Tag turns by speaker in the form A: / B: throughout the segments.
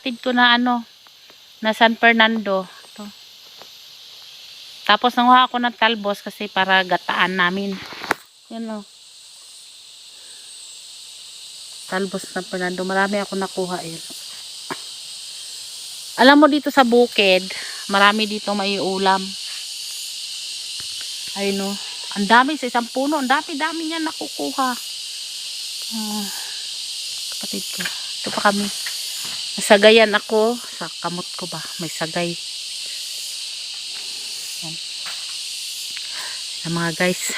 A: kapatid ko na ano, na San Fernando. Ito. Tapos nanguha ako ng talbos kasi para gataan namin. Yan o. Talbos San Fernando. Marami ako nakuha eh. Alam mo dito sa bukid, marami dito may ulam. Ayun o. Ang dami sa isang puno. Ang dami-dami niya nakukuha. Ah, kapatid ko. Ito pa kami. Nasagayan ako sa kamot ko ba. May sagay. Yan. Yan mga guys.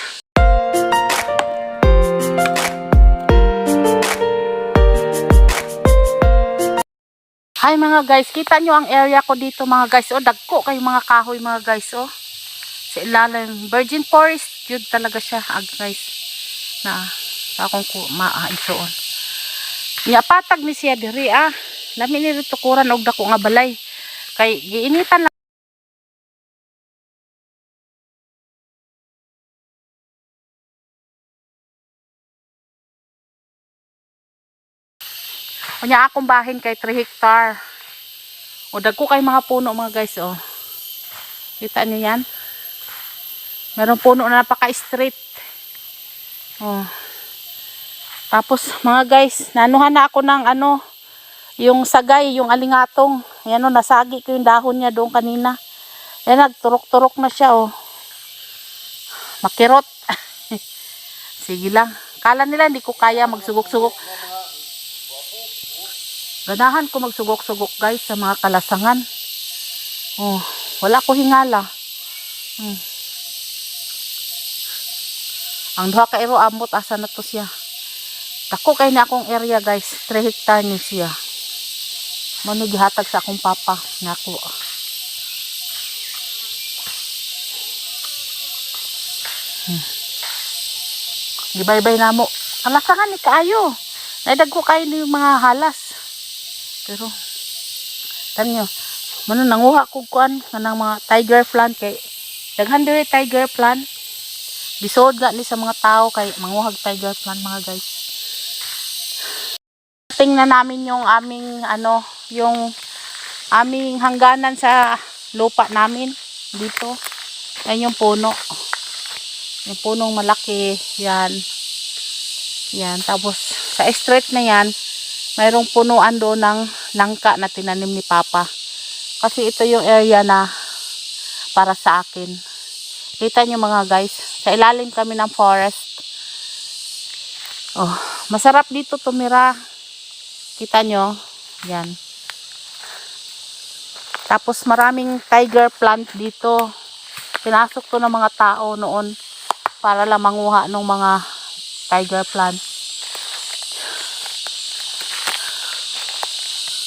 A: Hi mga guys, kita nyo ang area ko dito mga guys. O, dagko kayo mga kahoy mga guys. O, sa ilalim. Virgin forest, yun talaga siya. Ag guys. Na, akong ko, maainsoon. Nya patag ni siya diri ah. Lami ni rito og dako nga balay. Kay giinitan lang. Unya akong bahin kay 3 hectare. O dagko kay mga puno mga guys oh. Kita niyo yan? Meron puno na napaka-straight. Oh. Tapos mga guys, nanuhan na ako ng ano, yung sagay, yung alingatong. Ayan o, nasagi ko yung dahon niya doon kanina. Ayan, nagturok-turok na siya oh. Makirot. Sige lang. Kala nila hindi ko kaya magsugok-sugok. Ganahan ko magsugok-sugok guys sa mga kalasangan. Oh, wala ko hingala. Hmm. Ang duha ka iro amot asa na to siya. Dako kay na akong area guys, 3 hectare ni siya. Mano gihatag sa akong papa nako. Hmm. Gibay-bay na mo. Kalasangan ni kaayo. Naidagko kayo ni mga halas. Pero tanyo, mano nanguha ko kuan kanang mga tiger plant kay daghan diri tiger plant. Bisod ga ni sa mga tao kay manguhag tiger plant mga guys. Tingnan namin yung aming ano, yung aming hangganan sa lupa namin dito. Yan yung puno. Yung punong malaki, yan. Yan, tapos sa street na yan, mayroong punuan doon ng langka na tinanim ni Papa. Kasi ito yung area na para sa akin. Kita nyo mga guys, sa ilalim kami ng forest. Oh, masarap dito tumira. Kita nyo, yan. Tapos maraming tiger plant dito. Pinasok to ng mga tao noon para lang manguha ng mga tiger plant.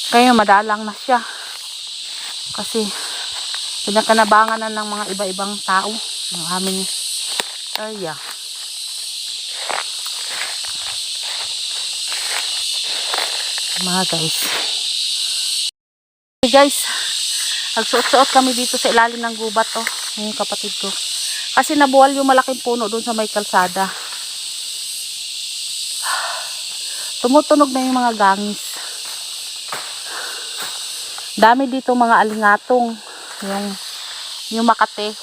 A: Kaya madalang na siya. Kasi pinakanabangan na ng mga iba-ibang tao ng aming area. Mga guys. Hey guys, nagsuot-suot kami dito sa ilalim ng gubat oh, yung kapatid ko. Kasi nabuwal yung malaking puno doon sa may kalsada. Tumutunog na yung mga gangis. Dami dito mga alingatong. Yung, yung makate.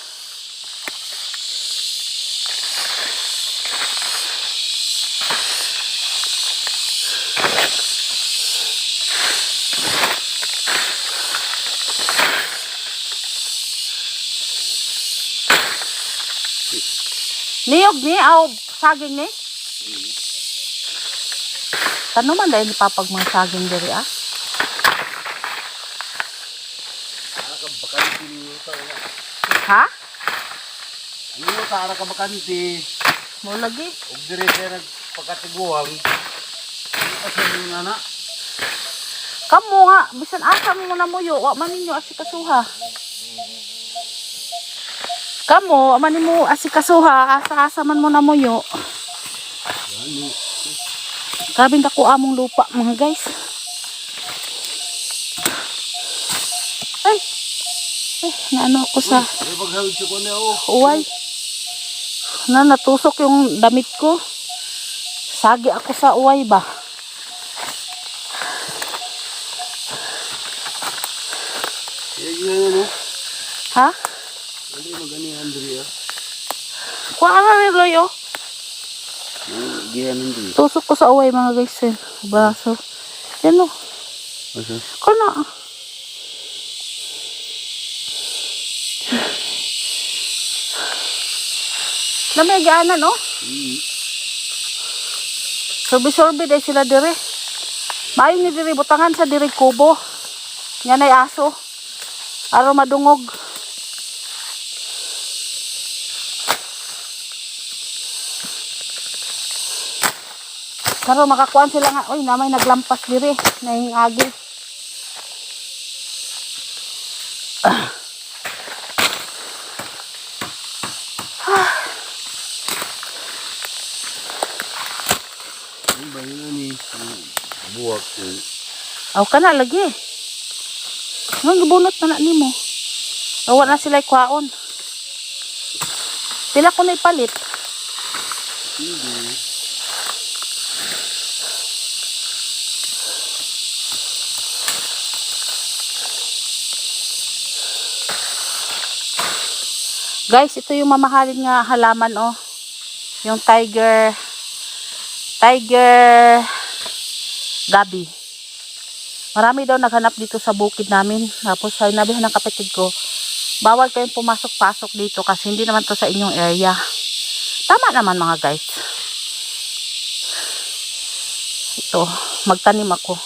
A: Niyog ni, aw, saging ni. Tano man dahil papag mga saging diri ah. Ha?
B: Niyo ta ara ka bakanti.
A: Mo lagi.
B: Og dire siya nagpakatiguang. Kasi niyo na.
A: Kamu nga, bisan asa mo na muyo, wa man ninyo asikasuha. Kamu, wa man nimo asikasuha, asa-asa man mo na muyo. Grabe dako among lupa mga guys. Ay. Ay, naano ako sa uway. Na natusok yung damit ko. Sagi ako sa uway ba.
B: Kaya ano? Hindi magani Andrea.
A: Kuha ka na rin, Loy, oh.
B: Gihan hindi.
A: Tusok ko sa away, mga guys, eh. Braso. Yan, oh.
B: Asa?
A: Kana. Lamig ana no?
B: Hmm.
A: Sorbi-sorbi dahil sila dire. Mayo ni dire butangan sa dire kubo. Yan ay aso. Araw madungog. Karo makakuan sila nga, oy, namay naglampas dire, naing agi.
B: Ano ba yun ni? Buwak ko.
A: Aw ka na lagi. Nang gibunot na na nimo. Awa na sila kwaon. Pila ko na ipalit.
B: Hindi.
A: Guys, ito yung mamahalin nga halaman oh. Yung tiger tiger gabi. Marami daw naghanap dito sa bukid namin. Tapos sinabihan ng kapatid ko, bawal kayong pumasok-pasok dito kasi hindi naman to sa inyong area. Tama naman mga guys. Ito, magtanim ako.